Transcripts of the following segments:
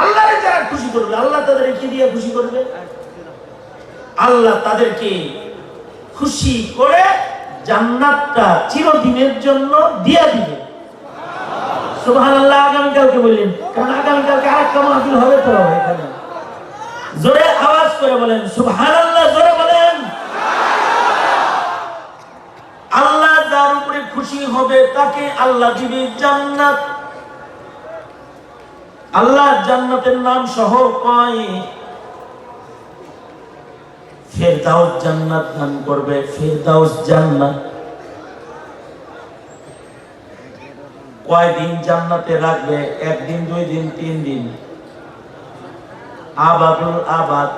আল্লাহ যারা খুশি করবে, আল্লাহ তাদের কি দিয়ে খুশি করবে? আল্লাহ তাদেরকে খুশি করে জান্নাতটা চিরদিনের জন্য দিয়ে দিবে। জোরে আওয়াজ করে বলেন জোরে বলেন। আল্লাহ যার উপরে খুশি হবে, তাকে আল্লাহ দিবে জান্নাত। আল্লাহ জান্নাতের নাম সহ কয়? ফেরদাউস জান্নাত দান করবে, ফেরদাউস জান্নাত। কয়দিন জান্নাতে রাখবে? একদিন দুই দিন তিন দিন আবাদুল আবাদ।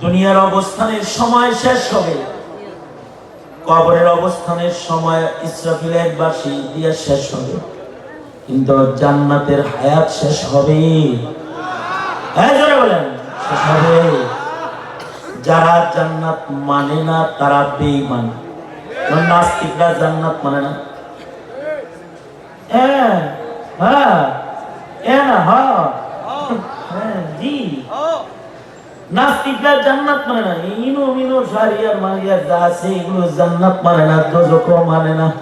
দুনিয়ার অবস্থানের সময় শেষ হবে। কবরের অবস্থানের সময় ইসরাফিলের বাসি দিয়ে শেষ হবে। কিন্তু জান্নাতের হায়াত শেষ হবে। হ্যাঁ শেষ হবে। যারা জান্নাত মানে না, তারা বেঈমান। নাস্তিকরা জান্নাত মানে না? হ্যাঁ হ্যাঁ জি। জান্নাত মানে না। ইনো জান্নাত মানে না।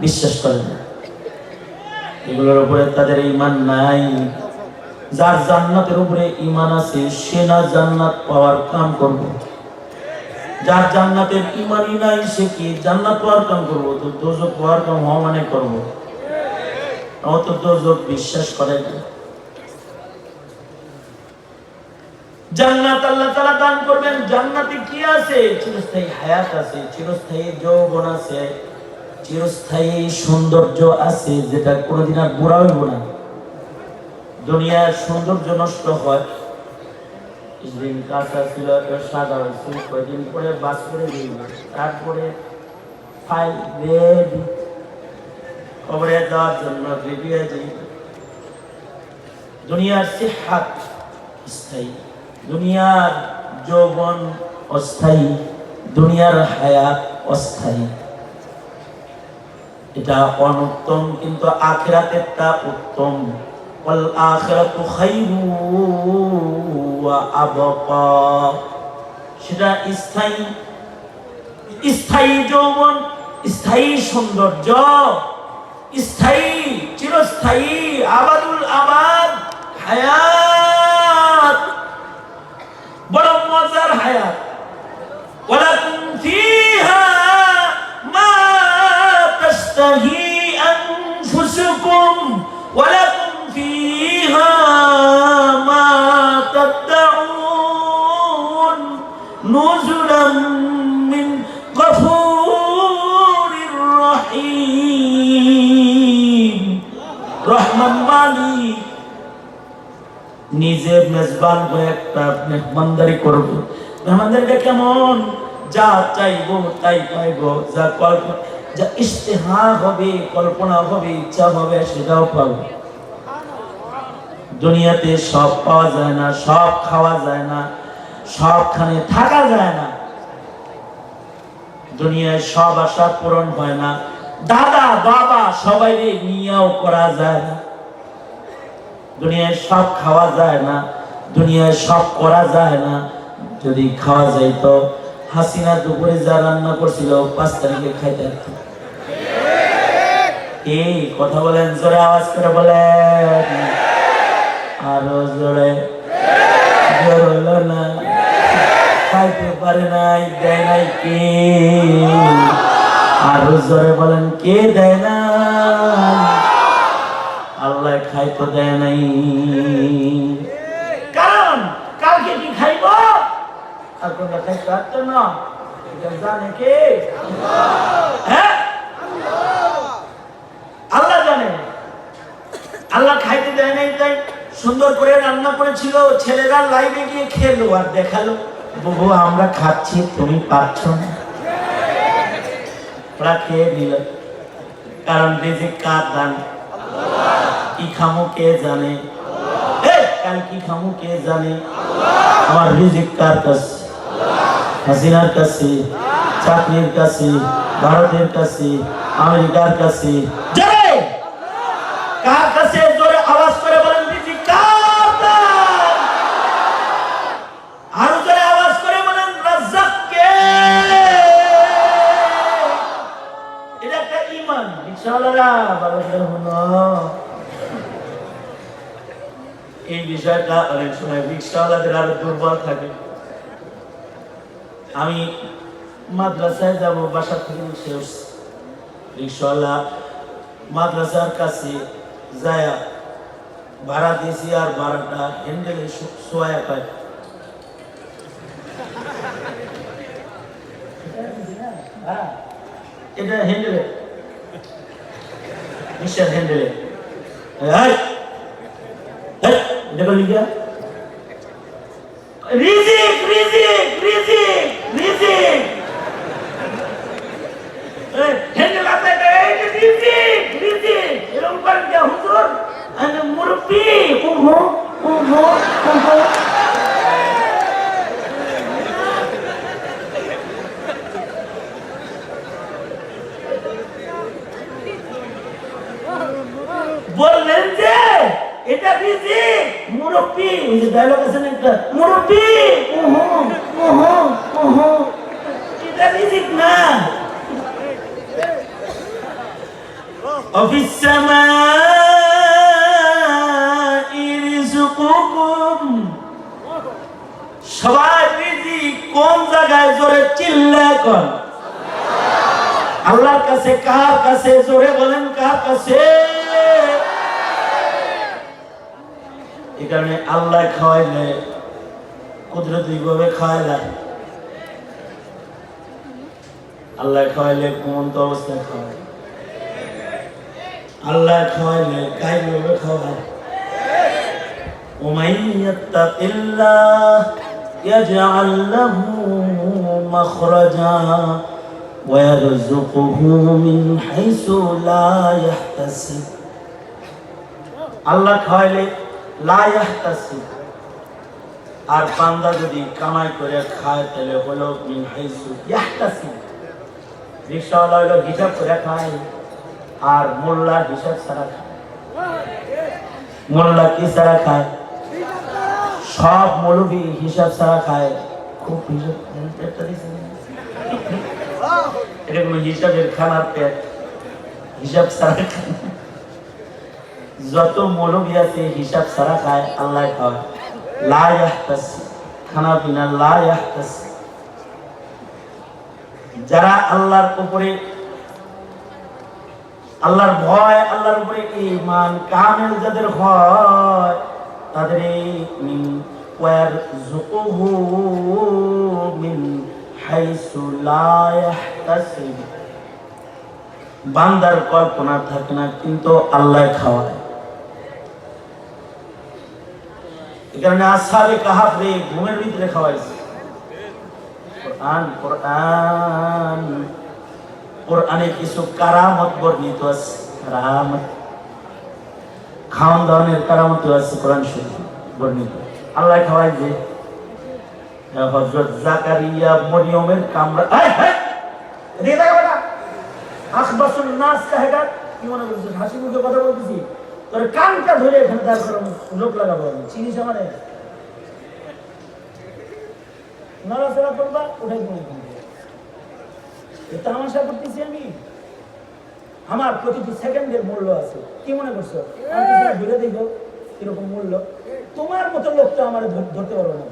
বিশ্বাস করে না। এগুলোর উপরে তাদের ইমান নাই। যার জান্নাতের উপরে ইমান আছে, সে না জান্নাত পাওয়ার কাম করব। যার জান্নাতের ইমানই নাই, সে কি জান্নাত পাওয়ার কাম করব? তো দোজক পাওয়ার কাম হওয়া মানে করব। অত দোজক বিশ্বাস করে না। জান্নাত আল্লাহ তাআলা দান করবেন। জান্নাতে কি আছে? চিরস্থায়ী হায়াত আছে, চিরস্থায়ী যৌবন আছে, চিরস্থায়ী সৌন্দর্য আছে, যেটা কোনোদিন আর বুড়া হইব না। দুনিয়ার সৌন্দর্য নষ্ট হয়। কিছুদিন কাঁচা ছিল সাদা হয়েছে কয়েকদিন পরে বাস করে তারপরে ফাইল কবরে জন্য যাই। দুনিয়ার স্থায়ী, দুনিয়ার যৌবন অস্থায়ী, দুনিয়ার হায়াত অস্থায়ী। এটা অনুত্তম, কিন্তু আখিরাতেরটা উত্তম। ওয়াল আখিরাতু খায়রু ওয়া সেটা স্থায়ী স্থায়ী যৌবন, স্থায়ী সৌন্দর্য। স্থায়ী চিরস্থায়ী আবাদুল আবাদ হায়াত মেজবান হয়ে একটা মেহমানদারি করব। মেহমানদারিটা কেমন? যা চাইব তাই পাইবো, যা কল্পনা যা ইশতেহা হবে, কল্পনা হবে, ইচ্ছা হবে, সেটাও পাবো। দুনিয়াতে সব পাওয়া যায় না, সব খাওয়া যায় না, সবখানে থাকা যায় না। দুনিয়ায় সব আশা পূরণ হয় না, দাদা, বাবা সবাই নিয়েও করা যায় না। দুনিয়ায় সব খাওয়া যায় না দুনিয়ায় সব করা যায় না। যদি খাওয়া যায় তো হাসিনা দুপুরে যা রান্না করছিল, পাঁচ তারিখে খাইতে। এই কথা বলেন, জোরে আওয়াজ করে বলেন। আরও জোরে। জোর হলো না। খাইতে পারে নাই, দেয় নাই কে? আরও জোরে বলেন, কে দেয় না? আল্লাহ খাইতে দেয় নাই কারণ কালকে কি খাইব আর তোমরা খাইতে পারতো না। এটা জানে কে? হ্যাঁ? আল্লাহ জানে। আল্লাহ খাইতে দেয় নাই, তাই সুন্দর করে রান্না করেছিল। ছেলেরা লাইভে গিয়ে খেলো আর দেখাল। বহু আমরা খাচ্ছি, তুমি পাচ্ছ না। ওরা খেয়ে নিল। কারণ রিজিক কার দান? কি খামো কে জানে? কাল কি খামু কে জানে? আমার রিজিক কার কাছে হাসিনার কাছে, চাকরির কাছে, ভারতের কাছে, আমেরিকার কাছে। এই বিষয়টা অনেক সময় রিক্সাওয়ালাদের আরও দুর্বল থাকে। আমি মাদ্রাসায় যাব বাসা থেকে উঠছি রিক্সাওয়ালা মাদ্রাসার কাছে যায় ভাড়া দিয়েছি আর ভাড়াটা হ্যান্ডেলে সোয়া পায়। এটা হ্যান্ডেলে রিক্সার হ্যান্ডেলে করলি গিয়া। রিজিক রিজিক রিজিক। হ্যান্ডেল আছে এটা, এই যে রিজিক রিজিক এরকম করেন হুজুর? মুরব্বি ওহো ওহো ওহো বললেন যে এটা রিজিক মুরব্বি ওই যে ডায়লগ আছে না একটা মুরব্বি ওহো ওহো ওহো এটা রিজিক না وفي السماء رزقكم সবাই রিজিক কোন জায়গায় জোরে চিল্লা কোন আল্লাহর কাছে কার কাছে জোরে বলেন কার কাছে এই কারণে আল্লাহ খাওয়াইলে কুদরতি ভাবে খাওয়াইলা আল্লাহ খাওয়াইলে কোন তো অবস্থায় খাওয়ায় আল্লাহ খাওয়াইলে কাই ভাবে খাওয়ায় ومن يتق الله يجعل له مخرجا ويرزقه من حيث لا يحتسب আল্লাহ খাওয়াইলে লা ইয়াহতাসিব আর বান্দা যদি কামাই করে খায় তাহলে হলো মিন হাইসু ইয়াহতাসিব রিক্সাওয়ালা হলো হিসাব করে খায় আর মোল্লা হিসাব ছাড়া খায়। মোল্লা কি ছাড়া খায়? সব মৌলবি হিসাব ছাড়া খায়। খুব হিসাব না? হিসাবের খানার পেট। হিসাব ছাড়া যত মৌলবি আছে, হিসাব ছাড়া খায়, আল্লাহ খাওয়ায় লা খানা পিনা লা যারা আল্লাহর উপরে আল্লাহর ভয়, আল্লাহর উপরে ঈমান কামেল যাদের হয়, তাদের মিন ওয়ারযুকুহু মিন হাইসু লা বান্দার কল্পনা থাকে না, কিন্তু আল্লাহ খাওয়ায়। কারণে আসাবে কাহাফরে ঘুমের ভিতরে খাওয়াইছে। কোরআন কোরআন। কোরআনে কিছু কারামত বর্ণিত আছে। কারামত? খাওয়ান দাওয়ানের কারামত আছে কোরআন শরীফ বর্ণিত। আল্লাহ খাওয়াই যে হযরত জাকারিয়া মরিয়মের কামরা কি মনে হাসি কথা বলতেছি। তোর কানটা ধরে ওটাই তামাশা করতেছি আমি। আমার প্রতিটি সেকেন্ডের মূল্য আছে। কি মনে করছ? ঘুরে দেখো কীরকম মূল্য। তোমার মতো লোক তো আমার ধরতে না।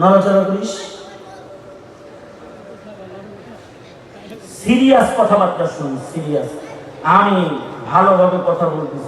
নড়াচড়া করিস। সিরিয়াস কথাবার্তা শুন, সিরিয়াস। আমি ভালোভাবে কথা বলতেছি।